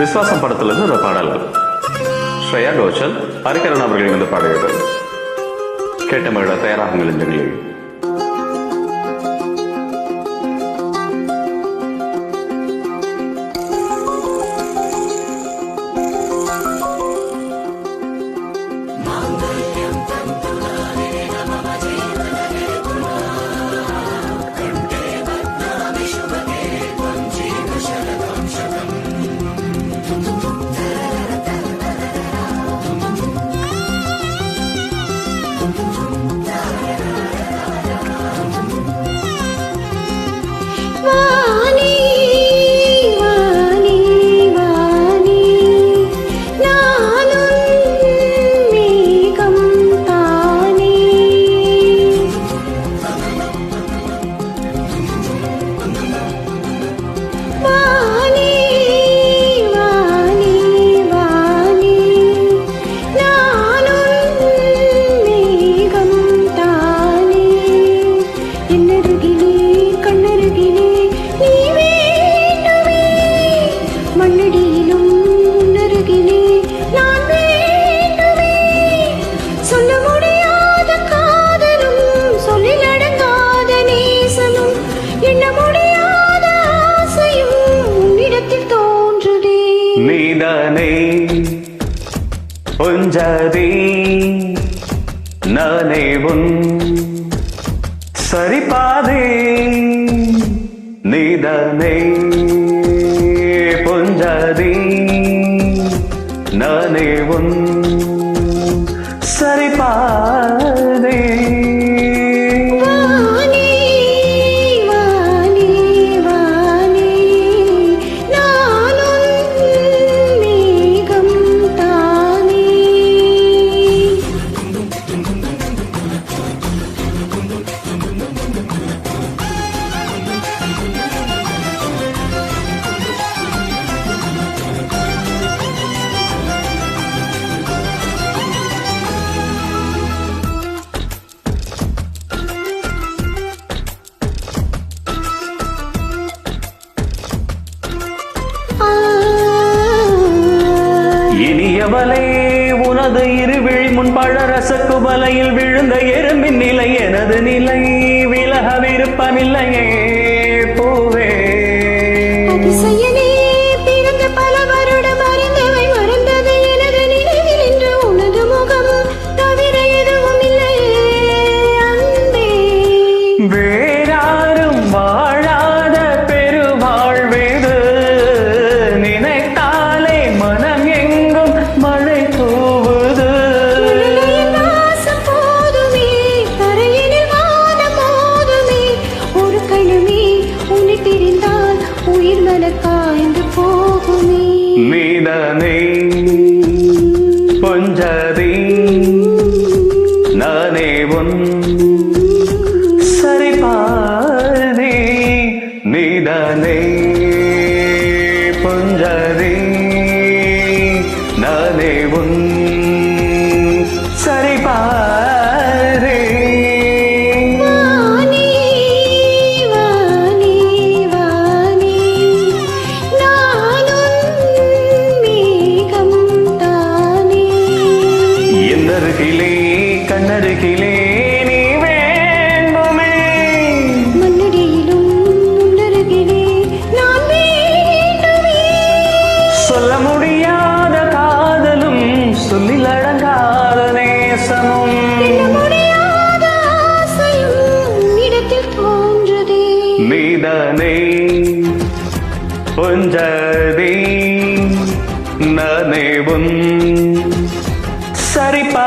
விஸ்வாசம் படத்திலிருந்து இந்த பாடல்கள். ஸ்ரேயா கோஷல் ஹரிகரன் அவர்கள் இணைந்து பாடியது. கேட்ட மகிழ தயாராகுங்கள் இந்த Mama. புஞ்சரி நானே உன் சரிபாதே நீதானே புஞ்சரி நானே உன் ஏவலை உனது இருவிழி முன்பழரச குவலையில் விழுந்த எறும்பின் நிலை எனது நிலை. விலக விருப்பமில்லையே உன் சரிபாதி நீதானே புஞ்சதி நானே உன். சரிபாதி கண்ணருகிலே நானே ஒன்றதே நனைவும் சரிப்பா